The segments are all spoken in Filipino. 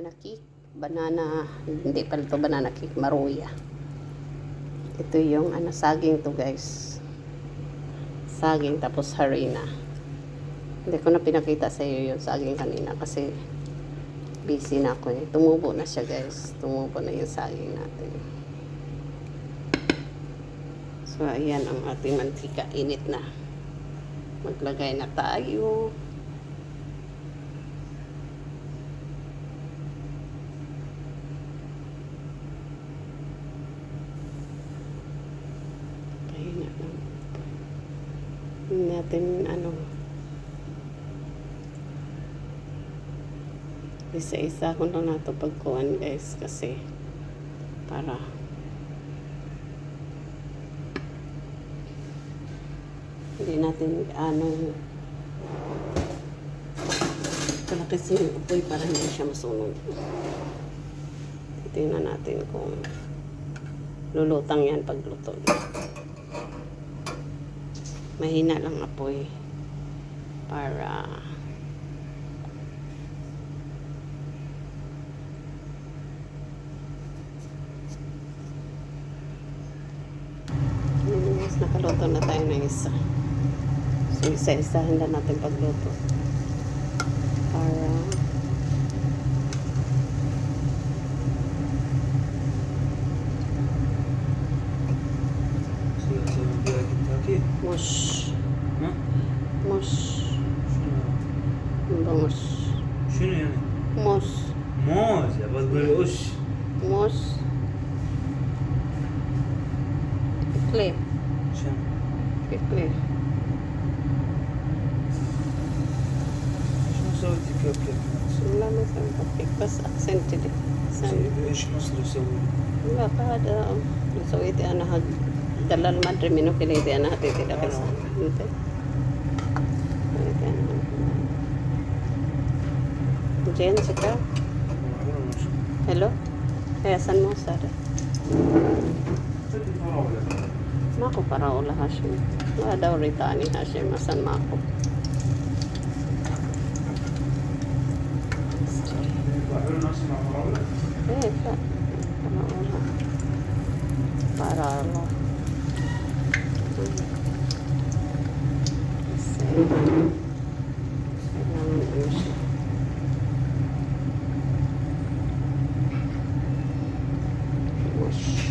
banana cake. Banana, hindi pala ito banana cake, maruya. Ito yung ano, saging to guys. Saging tapos harina. Hindi ko na pinakita sa iyo yung saging kanina kasi busy na ako eh. Tumubo na siya guys. Tumubo na yung saging natin. So, ayan ang ating mantika. Init na. Maglagay na tayo. Pahinga lang. Hindi natin ano isa-isa ko lang nato pagkuhan guys kasi para hindi natin ano kalakis yung upoy para hindi siya masunog. Titingnan natin kung lulutang yan pagluto mahina lang apoy para Yes, nakaluto na tayo ng isa. So, isa-isahin lang natin pagluto. Para Wala mo sa pagpikpas accent ito. Sa Wala ka da. So iti anahag. Dalal madre mino kini iti anahag iti da kasa. Ito. Jen, sika? Hello? Kaya saan mo, sir? Mako para ula Hashim. Wala daw rita ni Hashim. Asan mako? Mako. Pa. Para ula. Para ula. Kasi, kailangan ano siya.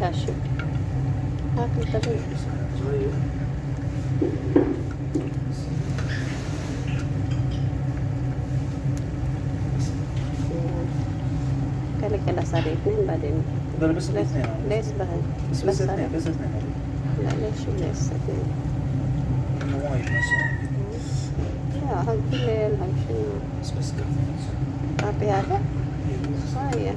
Cashew. Ah, kita ko. Kali kala sa rate na ba din? Dalabas sa na yun. Less ba? Less na yun. Less na yun. Less yung less sa din. Ano mo ngayon na siya? Yeah, hagpilil. Hagpilil. Space ka. Kapi hata? Saya.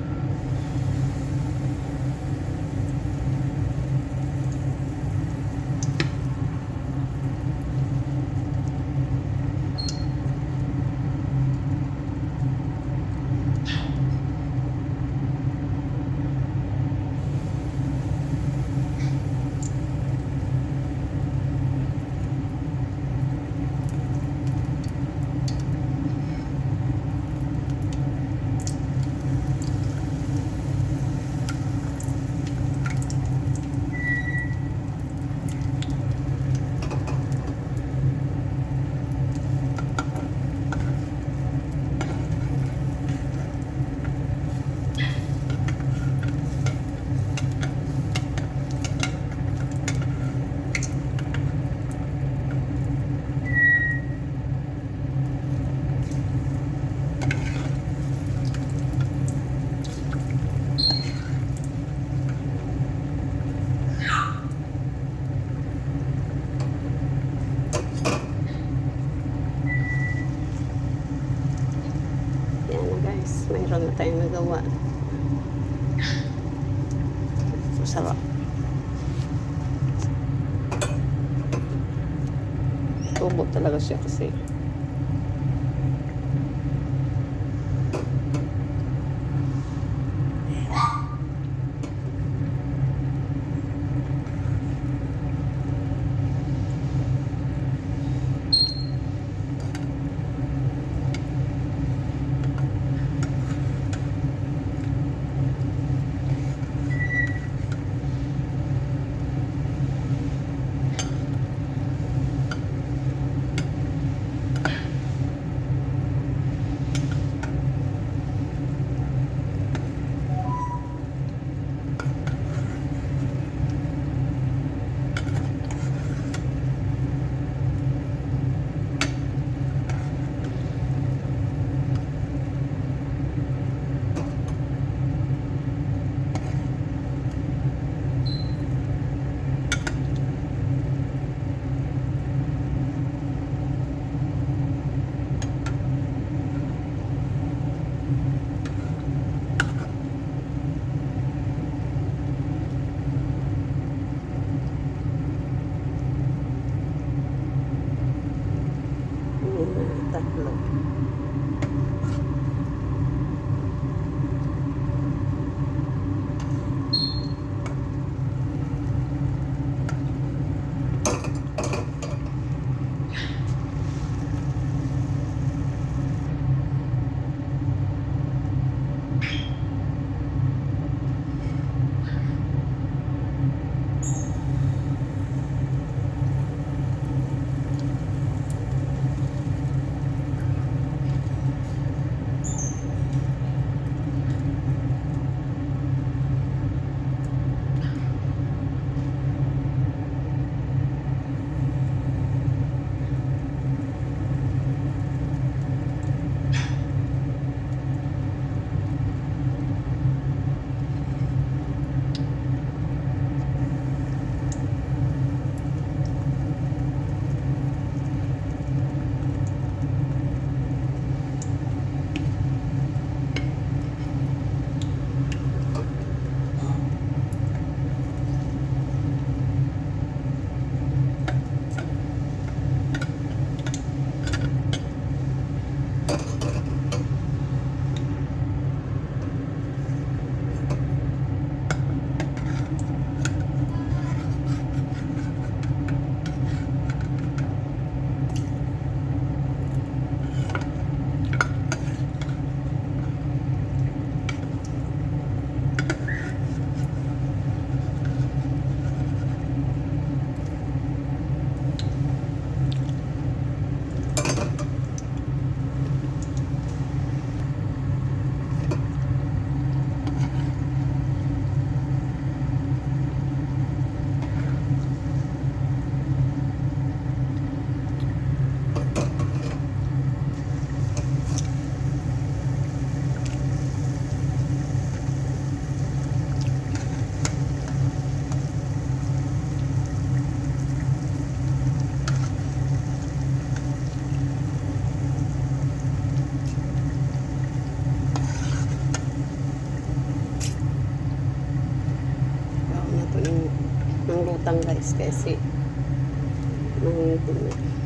guys. Mayroon na tayong nagawa. Sarap. Tubo talaga siya kasi. po yung ng lutang guys kasi nangingitim na.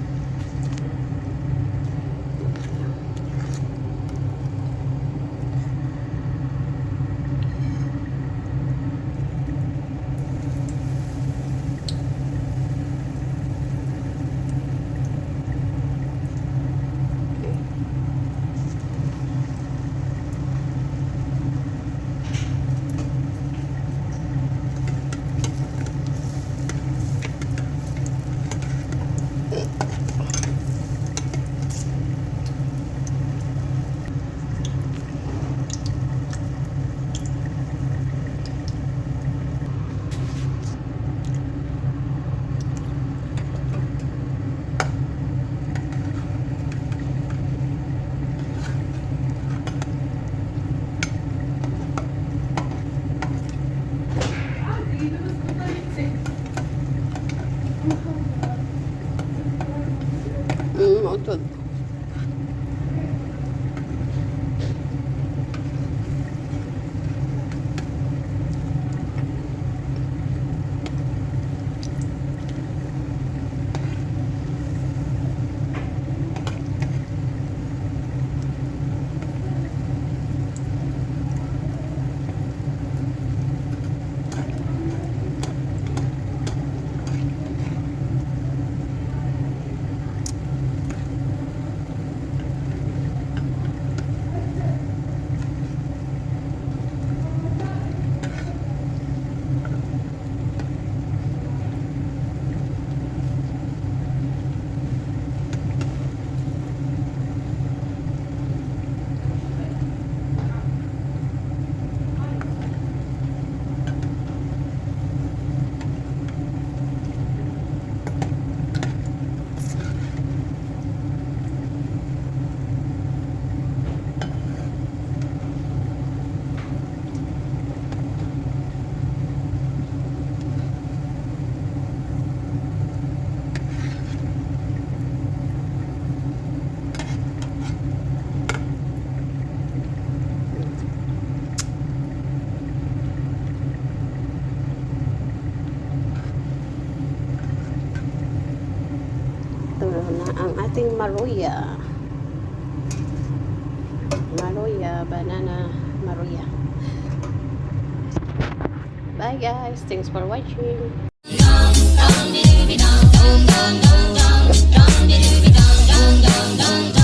na ang ating maruya. Maruya, banana maruya. Bye guys. Thanks for watching. Dum dum dum dum dum dum dum dum dum dum dum dum